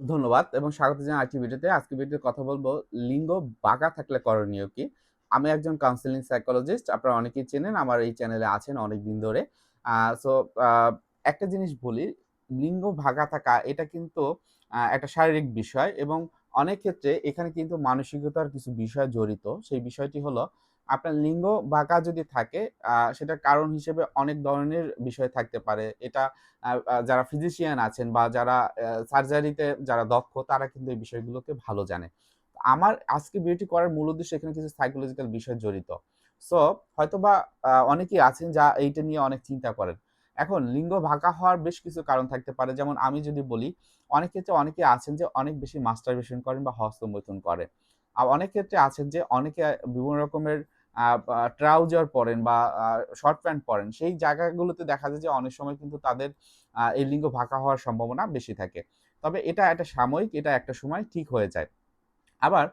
ধন্যবাদ এবং স্বাগত জানাই আজকে ভিডিওতে। আজকে ভিডিওতে কথা বলব লিঙ্গ বাঁকা থাকলে করণীয় কি? আমি একজন কাউন্সিলিং সাইকোলজিস্ট আপনারা অনেকেই চেনেন, আমার এই চ্যানেলে আছেন অনেক দিন ধরে সো একটা জিনিস বলি, লিঙ্গ ভাগা থাকা এটা কিন্তু একটা শারীরিক বিষয় এবং অনেক ক্ষেত্রে এখানে কিন্তু মানসিকতার কিছু বিষয় জড়িত। সেই বিষয়টি হলো আপনার লিঙ্গ বাঁকা যদি থাকে সেটার কারণ হিসেবে অনেক ধরনের বিষয় থাকতে পারে। এটা যারা ফিজিশিয়ান আছেন বা যারা সার্জারিতে যারা দক্ষ, তারা কিন্তু এই বিষয়গুলোকে ভালো জানে। আমার আজকে বিউটি করার মূল উদ্দেশ্য এখানে কিছু সাইকোলজিক্যাল বিষয় জড়িত। সো হয়তোবা অনেকেই আছেন যা এইটা নিয়ে অনেক চিন্তা করেন। এখন, লিঙ্গ ভাঁকা হওয়ার বেশ কিছু কারণ থাকতে পারে। যেমন আমি যদি বলি, অনেক ক্ষেত্রে অনেকে আছেন যে অনেক বেশি মাস্টারবেশন করেন বা হস্তমৈথুন করেন আর অনেক ক্ষেত্রে আছেন যে অনেকে বিভিন্ন রকমের ট্রাউজার পরেন বা শর্ট প্যান্ট পরেন, সেই জায়গাগুলোতে দেখা যায় যে অনেক সময় কিন্তু তাদের এই লিঙ্গ ভাঁকা হওয়ার সম্ভাবনা বেশি থাকে। তবে এটা একটা সাময়িক, এটা একটা সময় ঠিক হয়ে যায়। আবার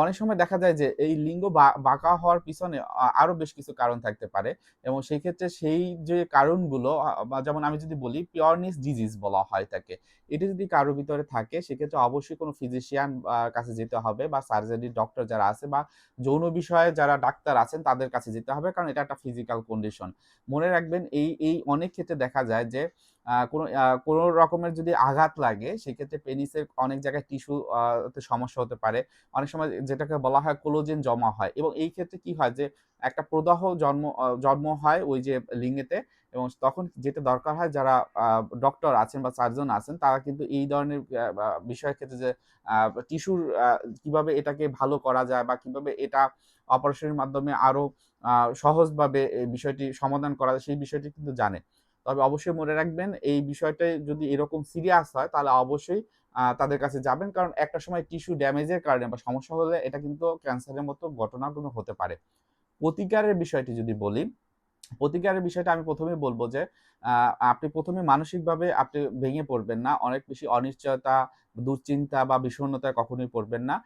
অনেক সময় দেখা যায় যে এই লিঙ্গ বাঁকা হওয়ার পিছনে আরও বেশ কিছু কারণ থাকতে পারে। এবং সেই ক্ষেত্রে সেই যে কারণগুলো যেমন আমি যদি বলি পিওরনেস ডিজিজ বলা হয় তাকে। এটা যদি কারোর ভিতরে থাকে, সেক্ষেত্রে অবশ্যই কোনো ফিজিশিয়ান কাছে যেতে হবে বা সার্জারি ডক্টর যারা আছে বা যৌন বিষয়ে যারা ডাক্তার আছেন, তাদের কাছে যেতে হবে। কারণ এটা একটা ফিজিক্যাল কন্ডিশন মনে রাখবেন, এই এই অনেক ক্ষেত্রে দেখা যায় যে কোনো কোনো রকমের যদি আঘাত লাগে, সেক্ষেত্রে পেনিসের অনেক জায়গায় টিস্যু সমস্যা হতে পারে। অনেক সময় যেটাকে বলা হয় কোলোজেন জমা হয়। এবং এই ক্ষেত্রে কি হয় যে, একটা প্রদাহ জন্ম জন্ম হয় ওই যে লিঙ্গেতে এবং তখন যেটা দরকার হয় যারা ডক্টর আছেন বা সার্জন আছেন, তারা কিন্তু এই ধরনের বিষয়ের ক্ষেত্রে যে টিস্যুর কীভাবে এটাকে ভালো করা যায় বা কীভাবে এটা অপারেশনের মাধ্যমে আরও সহজভাবে বিষয়টি সমাধান করা যায়, সেই বিষয়টি কিন্তু জানে। তবে অবশ্যই মনে রাখবেন, এই বিষয়টা যদি এরকম সিরিয়াস হয়, তাহলে অবশ্যই তাদের কাছে যাবেন। কারণ একটা সময় টিস্যু ড্যামেজের কারণে বা সমস্যা হলে এটা কিন্তু ক্যান্সারের মতো ঘটনা কিন্তু হতে পারে। প্রতিকারের বিষয়টি যদি বলি, প্রতিকারের বিষয়টা আমি প্রথমে বলব যে আপনি প্রথমে মানসিকভাবে আপনি ভেঙে পড়বেন না। অনেক বেশি অনিশ্চয়তা, দুশ্চিন্তা বা বিষণ্ণতায় কখনোই পড়বেন না।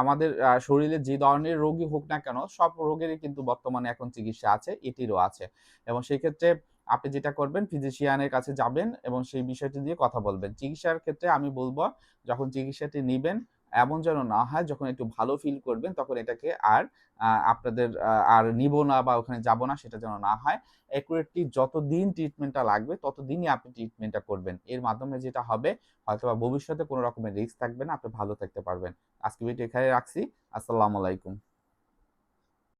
আমাদের শরীরে যে ধরনের রোগী হোক না কেন, সব রোগেরই কিন্তু বর্তমানে এখন চিকিৎসা আছে, এটিরও আছে। এবং সেই ক্ষেত্রে আপনি যেটা করবেন ফিজিশিয়ানের কাছে যাবেন এবং সেই বিষয়টি দিয়ে কথা বলবেন। চিকিৎসার ক্ষেত্রে আমি বলব, যখন চিকিৎসাটি নেবেন, এমন যেন না হয়, যখন একটু ভালো ফিল করবেন, তখন এটাকে আর আপনাদের আর নিব না বা ওখানে যাব না, সেটা যেন না হয়। অ্যাকুরেটলি যতদিন ট্রিটমেন্টটা লাগবে, ততদিনই আপনি ট্রিটমেন্টটা করবেন। এর মাধ্যমে যেটা হবে হয়তো বা ভবিষ্যতে কোনো রকমের রিস্ক থাকবে না, আপনি ভালো থাকতে পারবেন। আজকে ভিডিও এখানে রাখছি। আসসালামু আলাইকুম।